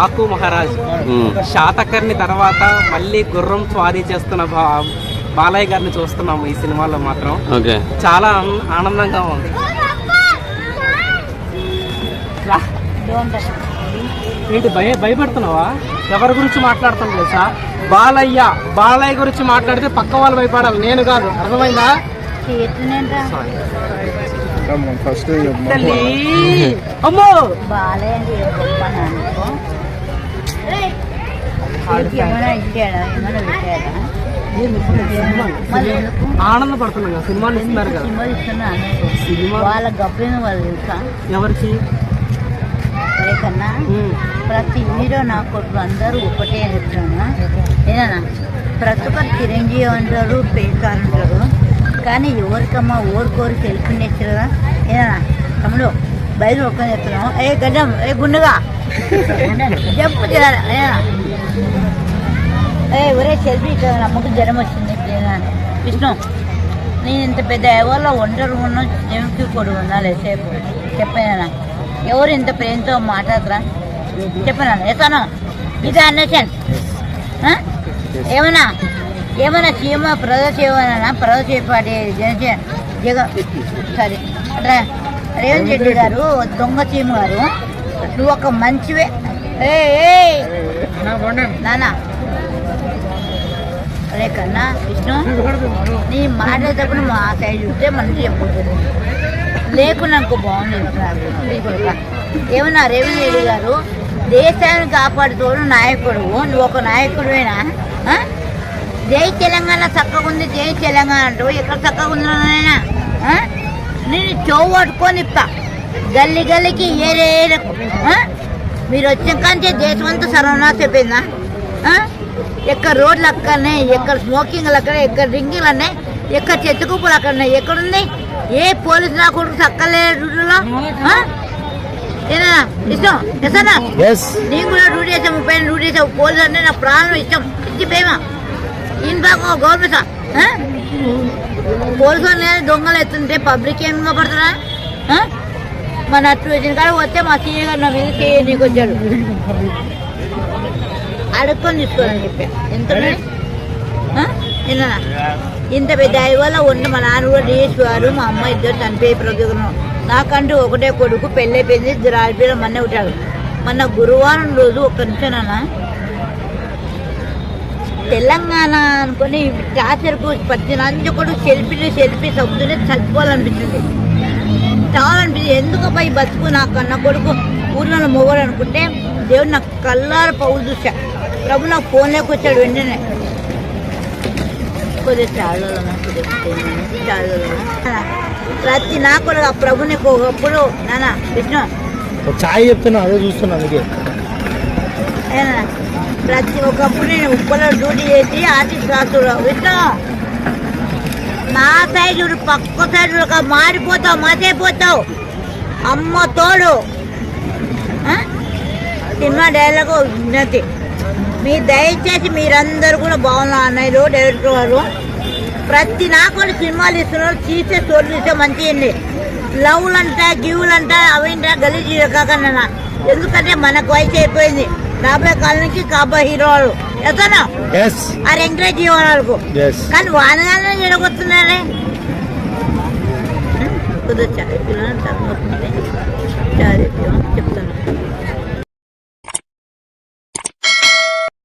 డాకు మహారాజ్. ఉమ్. శాతకర్ణి తర్వాత మళ్ళీ గుర్రం స్వారీ చేస్తున్న బా బాలయ్య గారిని చూస్తున్నాము ఈ సినిమాలో మాత్రం. ఓకే. చాలా ఆన్- ఆనందంగా ఉంది. ఏంటి భయ భయపడుతున్నావా? ఎవరి గురించి మాట్లాడుతున్నావు తెలుసా? బాలయ్య బాలయ్య గురించి మాట్లాడితే పక్క వాళ్ళు భయపడాలి. నేను కాదు. అర్థమైందా? అమ్మో! బాగాలేండి ఆనందపడుతున్నాం కదా సినిమాలు ఇస్తున్నారు కదా. సినిమా సినిమా వాళ్ళ గబ్బిన వాళ్ళు ఎవరికి? కన్నా. ప్రతి హీరో నా కొడుకు అందరూ ఒకటే చెప్తాను ఏనా ప్రతి ఒక్కరు చిరంజీవి అంటారు పేకారు అంటారు కానీ ఎవరికమ్మా ఓరికోరికి హెల్ప్ నేర్చారా ఏనా తమ్ముడు బయట ఒక్క చెప్తున్నాం ఏ గడ్డం ఏ గుండెగా? చెప్పు ఏనా ఏ ఒరే సెల్ఫీ ఇక్కడ ముగ్గు జ్వరం వచ్చింది విష్ణు నేను ఇంత పెద్ద ఎవరిలో ఒంటరి ఉన్నా చెవికి కొడు ఉన్నా లేసేపు చెప్పానా ఎవరు ఇంత ప్రేమతో మాట్లాడరా చెప్పనా ఎతను ఇది అన్నషన్ ఏమన్నా? ఏమన్నా చీమ ప్రదర్శ ఏమన్నా ప్రదర్శ పాటి జనసేన జగ సరే. అట్లా రేవంత్ రెడ్డి గారు దొంగ సీమ గారు నువ్వు ఒక మంచివే నానా. అరే కన్నా విష్ణు నీ మాట్లాడేటప్పుడు మా సైడ్ చూస్తే మంచి చెప్పుతుంది లేకుండా నాకు బాగుంది. ఏమన్నా రెడ్డి గారు దేశాన్ని కాపాడుతోడు నాయకుడు. నువ్వు ఒక నాయకుడువేనా? జై తెలంగాణ చక్కగా ఉంది జై తెలంగాణ అంటూ ఎక్కడ చక్కగా ఉందా నేను చెవు పట్టుకొని ఇస్తా గల్లీ గల్లీకి ఏరే? మీరు వచ్చిన కంటే దేశం అంతా సర్వనాశ అయిపోయిందా? ఎక్కడ రోడ్లు అక్కడనే ఎక్కడ స్మోకింగ్లు అక్కడ ఎక్కడ డ్రింకింగ్లు అన్నాయి ఎక్కడ చెత్త కుప్పలు అక్కడ ఉన్నాయి ఎక్కడుంది ఏ పోలీసు నా కొడుకు చక్కలే డ్యూటీలో ఇష్టం? ఎస్. నేను కూడా డ్యూటీ చేసాం ముప్పై డ్యూటీ చేసావు పోలీసు అంటే నాకు ప్రాణం ఇష్టం. ఇచ్చి ప్రేమ. ఈయన బాగా గవర్నమెంట్? పోలీసు దొంగలు ఎత్తుంటే పబ్లిక్ ఏం పడుతున్నా మన వచ్చిన కాడ వస్తే మా సీఏ గారు నా మీద చేయ నీకు వచ్చాడు అడుక్కొని తీసుకోవాలని చెప్పా. ఎంత ఇంత పెద్ద వల్ల ఉండి మా నాన్న కూడా డిఎస్ గారు మా అమ్మ ఇద్దరు చనిపోయి ప్రొద్దుకున్నాం నాకంటూ ఒకటే కొడుకు పెళ్ళైపోయింది ఇద్దరు ఆడపిల్లలు మొన్న ఉంటాడు మొన్న గురువారం రోజు ఒక్క నిమిషం నాన్న. తెలంగాణ అనుకుని టార్చర్కు నంజు కూడా సెల్ఫీ సెల్ఫీ సబ్దునే చచ్చిపోవాలనిపించింది. చాలా అనిపించింది ఎందుకు పోయి బతుకు నా కన్న కొడుకు? ఊర్లో మొగడు అనుకుంటే దేవుడు నాకు కల్లార పౌలు చూసా ప్రభు నాకు ఫోన్లోకి వచ్చాడు వెంటనే. కొద్దిగా చాలా చాలా ప్రతి నా కొడుకు ఆ ప్రభు నీకు ఒకప్పుడు నాన్న విష్ణు ఛాయ్ చెప్తున్నా అదే చూస్తున్నా అందుకే ప్రతి ఒకప్పుడు నేను ఉప్పలో డ్యూటీ చేసి ఆర్టిస్ట్ రాస్తున్నా. విష్ణు నా సైడ్ పక్క సైజు ఒక మారిపోతావు మసైపోతావు. అమ్మ తోడు. సినిమా డైలాగ్ ఉన్నది మీ దయచేసి మీరందరూ కూడా బాగున్నారు అన్నయ్యలు డైరెక్టర్ గారు. ప్రతి నాకు కూడా సినిమాలు ఇస్తున్నారు తీసే స్టోరీ చూస్తే మంచిగా లవ్లు అంట గివ్లు అంట అవింట గలీజీ కాకుండా ఎందుకంటే మనకు వయసు అయిపోయింది. రాబోయే కాలానికి కాబోయే హీరోలు. ఎతనా ఆ ఎంకరేజ్ ఎస్ కానీ వానగానే జరగొస్తున్నారే కుదరచ్చా పిల్లలు చెప్తా